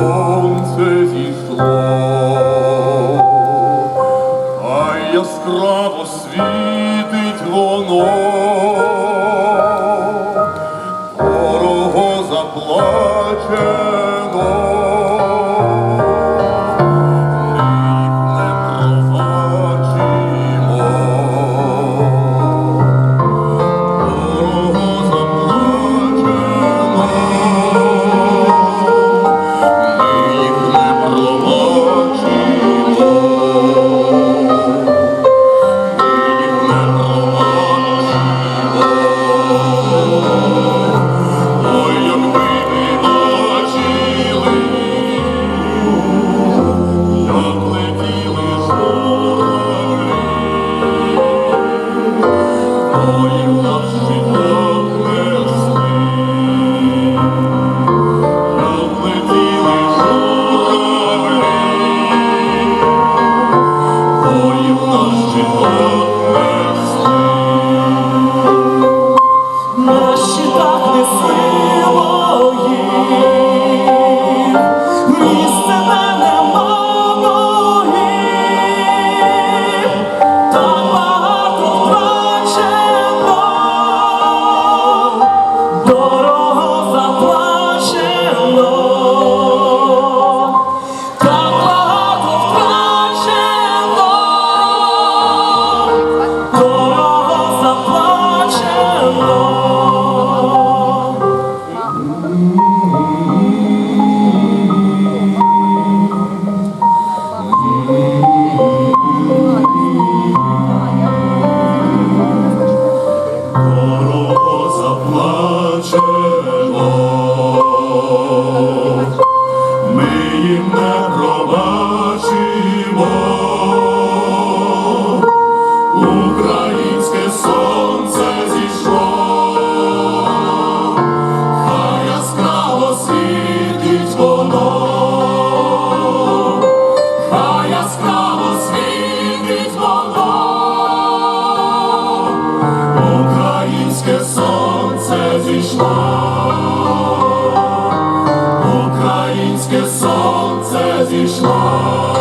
сонце зійшло, а яскраво світить воно, дорого заплаче. Lord. Зійшло, Українське сонце зійшло.